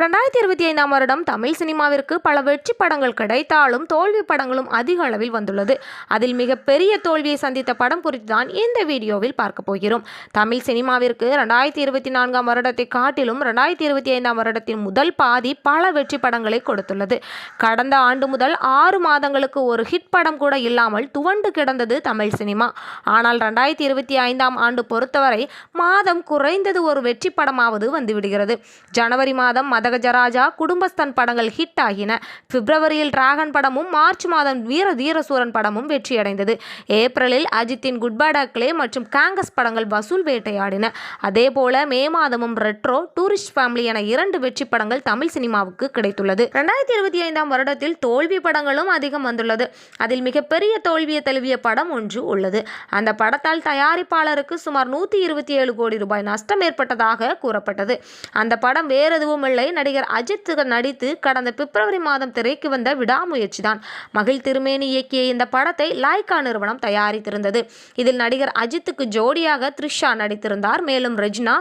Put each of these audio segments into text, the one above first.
ரெண்டாயிரத்தி இருபத்தி ஐந்தாம் வருடம் தமிழ் சினிமாவிற்கு பல வெற்றி படங்கள் கிடைத்தாலும் தோல்வி படங்களும் அதிக அளவில் வந்துள்ளது. அதில் மிகப்பெரிய தோல்வியை சந்தித்த படம் குறித்து தான் இந்த வீடியோவில் பார்க்க போகிறோம். தமிழ் சினிமாவிற்கு ரெண்டாயிரத்தி இருபத்தி நான்காம் வருடத்தை காட்டிலும் ரெண்டாயிரத்தி இருபத்தி ஐந்தாம் வருடத்தின் முதல் பாதி பல வெற்றி படங்களை கொடுத்துள்ளது. கடந்த ஆண்டு முதல் ஆறு மாதங்களுக்கு ஒரு ஹிட் படம் கூட இல்லாமல் துவண்டு கிடந்தது தமிழ் சினிமா. ஆனால் ரெண்டாயிரத்தி இருபத்தி ஐந்தாம் ஆண்டு பொறுத்தவரை மாதம் குறைந்தது ஒரு வெற்றி படமாவது வந்துவிடுகிறது. ஜனவரி மாதம் மத மதகஜராஜா குடும்பஸ்தன் படங்கள் ஹிட் ஆகின. பிப்ரவரியில் டிராகன் படமும் மார்ச் மாதம் வீர தீரசூரன் படமும் வெற்றியடைந்தது. ஏப்ரலில் அஜித்தின் குட் அக்லே மற்றும் காங்கஸ் படங்கள் வசூல் வேட்டையாடின. அதேபோல மே மாதமும் ரெட்ரோ டூரிஸ்ட் ஃபேமிலி என இரண்டு வெற்றி படங்கள் தமிழ் சினிமாவுக்கு கிடைத்துள்ளது. ரெண்டாயிரத்தி இருபத்தி ஐந்தாம் வருடத்தில் தோல்வி படங்களும் அதிகம் வந்துள்ளது. அதில் மிகப்பெரிய தோல்வியை தழுவிய படம் ஒன்று உள்ளது. அந்த படத்தால் தயாரிப்பாளருக்கு சுமார் நூற்றி இருபத்தி ஏழு கோடி ரூபாய் நஷ்டம் ஏற்பட்டதாக கூறப்பட்டது. அந்த படம் வேறெதுவும் இல்லை. நடிகர் அஜித் நடித்து கடந்த பிப்ரவரி மாதம் திரைக்கு வந்த விடாமுயற்சி தான் மகிழ் திருமேனி இயக்கிய இந்த படத்தை லைகா நிறுவனம் தயாரித்திருந்தது. இதில் நடிகர் அஜித்துக்கு ஜோடியாக த்ரிஷா நடித்திருந்தார். மேலும் ரெஜ்னா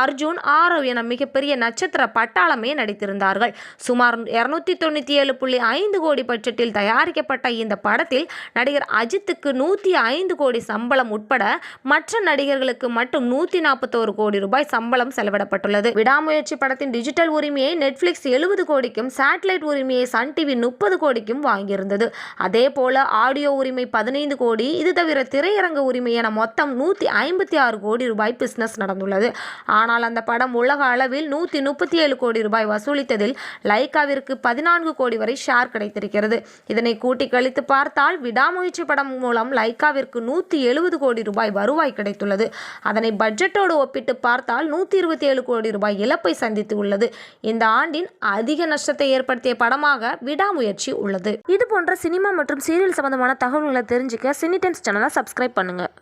அர்ஜுன் ஆரவ் என மிகப்பெரிய நட்சத்திர பட்டாளமே நடித்திருந்தார்கள். சுமார் இருநூத்தி தொண்ணூற்றி ஏழு புள்ளி ஐந்து கோடி பட்ஜெட்டில் தயாரிக்கப்பட்ட இந்த படத்தில் நடிகர் அஜித்துக்கு நூற்றி ஐந்து கோடி சம்பளம் உட்பட மற்ற நடிகர்களுக்கு மட்டும் நூற்றி நாற்பத்தோரு கோடி ரூபாய் சம்பளம் செலவிடப்பட்டுள்ளது. விடாமுயற்சி படத்தின் டிஜிட்டல் உரிமை உரிமையை நெட்ஃப்ளிக்ஸ் எழுபது கோடிக்கும் சேட்டலைட் உரிமையை சன் டிவி முப்பது கோடிக்கும் வாங்கியிருந்தது. அதே போல ஆடியோ உரிமை பதினைந்து கோடி இது தவிர திரையரங்க உரிமை என மொத்தம் நூற்றி ஐம்பத்தி ஆறு கோடி ரூபாய் பிஸ்னஸ் நடந்துள்ளது. ஆனால் அந்த படம் உலக அளவில் நூற்றி முப்பத்தி ஏழு கோடி ரூபாய் வசூலித்ததில் லைக்காவிற்கு பதினான்கு கோடி வரை ஷேர் கிடைத்திருக்கிறது. இதனை கூட்டி கழித்து பார்த்தால் விடாமுயற்சி படம் மூலம் லைக்காவிற்கு நூற்றி எழுபது கோடி ரூபாய் வருவாய் கிடைத்துள்ளது. அதனை பட்ஜெட்டோடு ஒப்பிட்டு பார்த்தால் நூற்றி இருபத்தி ஏழு கோடி ரூபாய் இழப்பை சந்தித்து உள்ளது இந்த ஆண்டின் அதிக நஷ்டத்தை ஏற்படுத்திய படமாக விடாமுயற்சி உள்ளது. இது போன்ற சினிமா மற்றும் சீரியல் சம்பந்தமான தகவல்களை தெரிஞ்சுக்க சினிடென்ஸ் சேனலை சப்ஸ்கிரைப் பண்ணுங்கள்